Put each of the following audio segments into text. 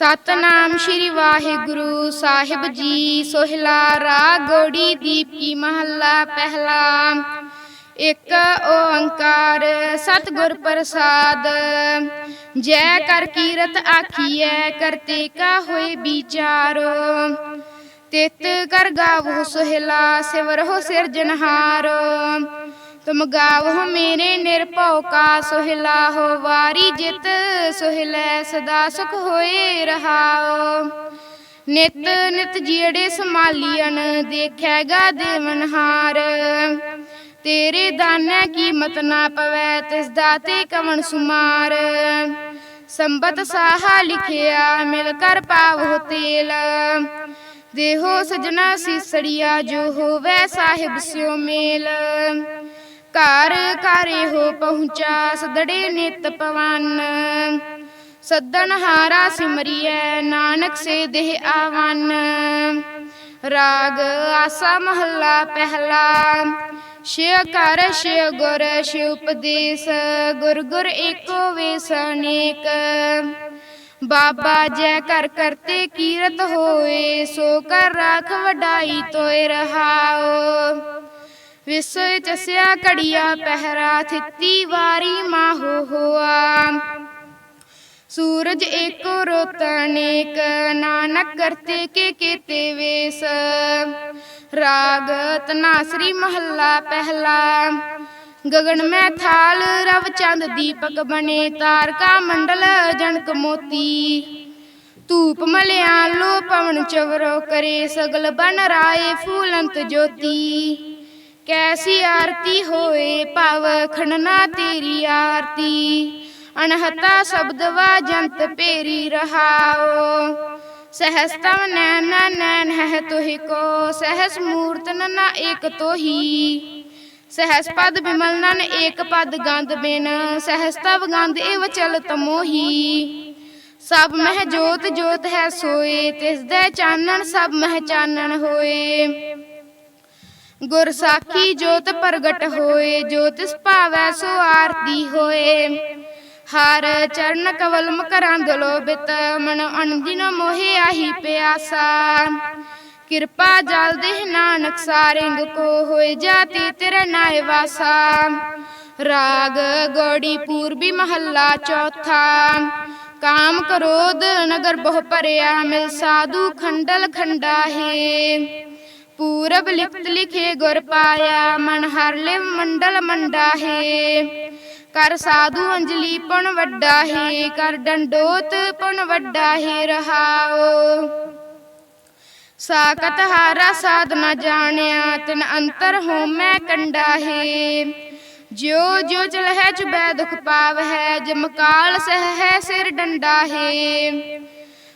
ਸਤਨਾਮ ਸ਼੍ਰੀ ਵਾਹਿਗੁਰੂ ਸਾਹਿਬ ਜੀ ਸੋਹਿਲਾ ਰਾਗ ਗੋੜੀ ਦੀਪ ਕੀ ਮਹੱਲਾ ਪਹਿਲਾ ਇੱਕ ਓੰਕਾਰ ਸਤਿਗੁਰ ਪ੍ਰਸਾਦ। ਜੈ ਕਰ ਕੀਰਤ ਆਖੀਐ ਕਰਤੇ ਕਾ ਹੋਏ ਵਿਚਾਰੋ। ਤਿਤ ਕਰ ਗਾਵੋ ਸੋਹਿਲਾ ਸਿਵਰਹੁ ਸਿਰਜਨਹਾਰੋ ਤੁਮ ਗਾਵੋ ਮੇਰੇ ਨਿਰਭਉ ਕਾ ਸੋਹਿਲਾ ਹੋ ਵਾਰੀ ਜਿਤ ਸੋਹਿਲੈ ਸਦਾ ਸੁਖ ਹੋਏ ਰਹਾਓ ਨਿਤ ਨਿਤ ਜਿਹੜੇ ਸੰਭਾਲੀਅਨ ਦੇਖੈਗਾ ਦੇਵਨਹਾਰ ਤੇਰੇ ਦਾਨਾ ਕੀਮਤ ਨਾ ਪਵੈ, ਤਿਸ ਦਾਤੇ ਕਵਣ ਸੁਮਾਰ। ਸੰਬਤ ਸਾਹਾ ਲਿਖਿਆ, ਮਿਲ ਕਰ ਪਾਵੋ ਤੇਲ। ਦੇਹੋ ਸਜਣਾ ਸੀਸੜੀਆ, ਜੋ ਹੋਵੇ ਸਾਹਿਬ ਸਿਓ ਮੇਲ। ਘਰ ਘਰ ਹੋ ਪਹੁੰਚਾ, ਸਦੜੇ ਨਿਤ ਪਵਨ। ਸੱਦਣ ਹਾਰਾ ਸਿਮਰਿਐ, ਨਾਨਕ ਸੇ ਦੇਹ ਆਵਨ। ਰਾਗ ਆਸਾ ਮਹੱਲਾ ਪਹਿਲਾ, ਸ਼ਿਵ ਕਰ ਸ਼ਿਵ ਗੁਰ, ਸ਼ਿਵ ਉਪਦੇਸ਼, ਗੁਰ ਗੁਰ ਏਕੋ ਵੇਸ ਅਨੇਕ। ਬਾਬਾ ਜੈ ਕਰ ਕਰਤੇ ਕੀਰਤ ਹੋਏ, ਸੋ ਕਰ ਰਾਖ ਵਡਾਈ ਤੋਏ ਰਹਾਓ ਵਿਸੋਇ ਚਸਿਆ ਘੜੀਆ ਪਹਿਰਾ ਥਿੱਤੀ ਵਾਰੀ ਮਾਹੋ ਹੋਆ। ਸੂਰਜ ਏਕੋ ਰੋਤ ਅਨੇਕ ਨਾਨਕ ਕਰਤੇ ਕੇ ਕੀਤੇ ਵੇਸ। ਰਾਗ ਤਨਾਸਰੀ ਮਹੱਲਾ ਪਹਿਲਾ। ਗਗਨ ਮੈਂ ਥਾਲ, ਰਵ ਚੰਦ ਦੀਪਕ ਬਣੇ, ਤਾਰਕਾ ਮੰਡਲ ਜਨਕ ਮੋਤੀ। ਧੂਪ ਮਲਿਆ ਲੋ ਪਵਨ ਚਵਰੋ ਕਰੇ, ਸਗਲ ਬਨ ਰਾਏ ਫੂਲੰਤ ਜੋਤੀ। ਕੈਸੀ ਆਰਤੀ ਹੋਏ ਭਵ ਖੰਡਨਾ ਤੇਰੀ ਆਰਤੀ। ਅਨਹਤਾ ਸ਼ਬਦ ਵਾਜੰਤ ਪੇਰੀ ਰਹਾਓ ਸਹਸਤਮ ਨੈਨ ਨੈਨ ਹੈ ਤੋਹਿ ਕੋ, ਸਹਸ ਮੂਰਤ ਨਨਾ ਏਕ ਤੋਹੀ। ਸਹਸ ਪਦ ਬਿਮਲ ਨਨ ਏਕ ਪਦ ਗੰਧ ਬਿਨ, ਸਹਸ ਤਵ ਗੰਧ ਇਵ ਚਲ ਤਮੋਹੀ ਸਭ ਮਹਿ ਜੋਤ ਜੋਤ ਹੈ ਸੋਏ ਤਿਸ ਦੇ ਚਾਨਣ ਸਭ ਮਹਿ ਚਾਨਣ ਹੋਏ। ਗੁਰਸਾਖੀ ਜੋਤ ਪ੍ਰਗਟ ਹੋਏ, ਜੋਤ ਤਿਸ ਭਾਵੈ ਸੋ ਆਰਤੀ ਹੋਏ। ਹਰ ਚਰਨ ਕਵਲ ਮਕਰੰਦ ਲੋਭਿਤ, ਮਨ ਅਨਦਿਨ ਮੋਹਿ ਆਹੀ ਪਿਆਸਾ। ਕਿਰਪਾ ਜਲ ਦੇਹ ਨਾਨਕ ਸਾਰਿੰਗ ਕੋ ਹੋਏ, ਜਾਤੀ ਤੇਰੇ ਨਾਇ ਵਾਸਾ। ਰਾਗ ਗੋੜੀ ਪੂਰਬੀ ਮਹੱਲਾ ਚੌਥਾ। ਕਾਮ ਕਰੋਧ ਨਗਰ ਬਹੁ ਭਰਿਆ, ਮਿਲ ਸਾਧੂ ਖੰਡਲ ਖੰਡਾ ਹੈ ਪੂਰਬ ਲਿਖਤ ਲਿਖੇ ਗੁਰ ਪਾਇਆ, ਮਨ ਹਰ ਲਿਵ ਮੰਡਲ ਮੰਡਾ ਹੈ ਕਰ ਸਾਧੂ ਅੰਜਲੀ ਪਣ ਵੱਡਾ ਹੈ ਕਰ ਡੰਡੋਤ ਪਣ ਵੱਡਾ ਹੈ ਰਹਾਓ ਸਾਕਤ ਹਾਰਾ ਸਾਧ ਨ ਜਾਣਿਆ, ਤਿਨ ਅੰਤਰ ਹੋਮੈ ਕੰਡਾ ਹੈ ਜਿਉ ਜਿਉ ਚਲ ਚੁਬੈ ਦੁਖ ਪਾਵ ਹੈ ਜਮਕਾਲ ਸਹਿ ਹੈ ਸਿਰ ਡੰਡਾ ਹੈ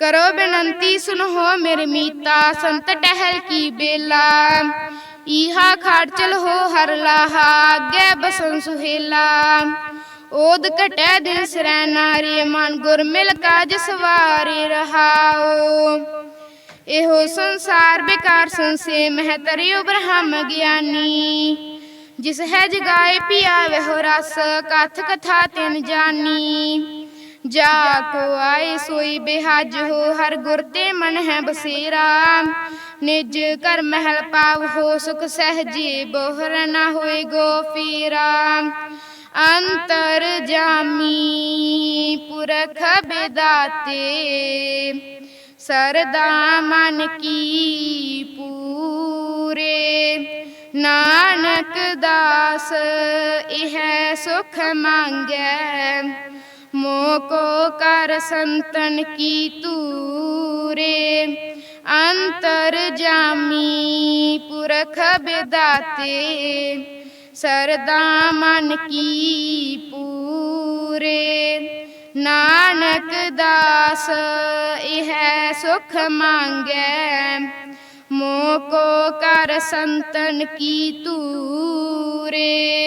ਕਰੋ ਬੇਨੰਤੀ ਸੁਨੋ ਮੇਰੇ ਮੀਤਾ ਸੰਤ ਟਹਿਲ ਕੀ ਬੇਲਾ। ਈਹਾ ਖਾੜ ਹੋ ਹਰ ਲਾਹਾ, ਅੱਗੇ ਬਸਨ ਸੁਹੇਲਾ। ਓਦ ਘਟੈ ਦਿਲ ਸਰੈ ਨਾਰੀ, ਮਨ ਗੁਰ ਮਿਲ ਕਾਜ ਸਵਾਰੀ ਰਹਾਓ। ਇਹੋ ਸੰਸਾਰ ਬਿਕਾਰ ਸੰਸੇ, ਮਹਿ ਤਰਿਓ ਬ੍ਰਹਮ ਗਿਆਨੀ। ਜਿਸ ਹੈ ਜਗਾਏ ਪਿਆਵੇ ਹੋ ਰਸ ਕਥ ਕਥਾ ਤਿਨ ਜਾਨੀ। ਜਾ ਕੋ ਆਏ ਸੋਈ ਬਿਹਾਜ ਹੋ, ਹਰ ਗੁਰ ਤੇ ਮਨ ਹੈ ਬਸੇਰਾ। ਨਿਜ ਕਰ ਮਹਿਲ ਪਾਵ ਹੋ, ਸੁਖ ਸਹਜੇ ਬੋਹਰ ਨਾ ਹੋਏ ਗੋਫੀਰਾ ਅੰਤਰ ਜਾਮੀ ਪੁਰਖ ਬੇਦਾਤੇ, ਸਰਦਾ ਮਨ ਕੀ ਪੂਰੇ। ਨਾਨਕ ਦਾਸ, ਇਹ ਸੁਖ ਮੰਗੈ ਮੋਕੋ ਕਰ ਸੰਤਨ ਕੀ ਤੂਰੇ? ਅੰਤਰ ਜਾਮੀ ਪੁਰਖ ਬਿਦਾਤੇ। ਸਰਦਾ ਮਨ ਕੀ ਪੂਰੇ? ਨਾਨਕ ਦਾਸ, ਇਹ ਸੁਖ ਮੰਗੈ। ਮੋਕੋ ਕਰ ਸੰਤਨ ਕੀ ਤੂਰੇ?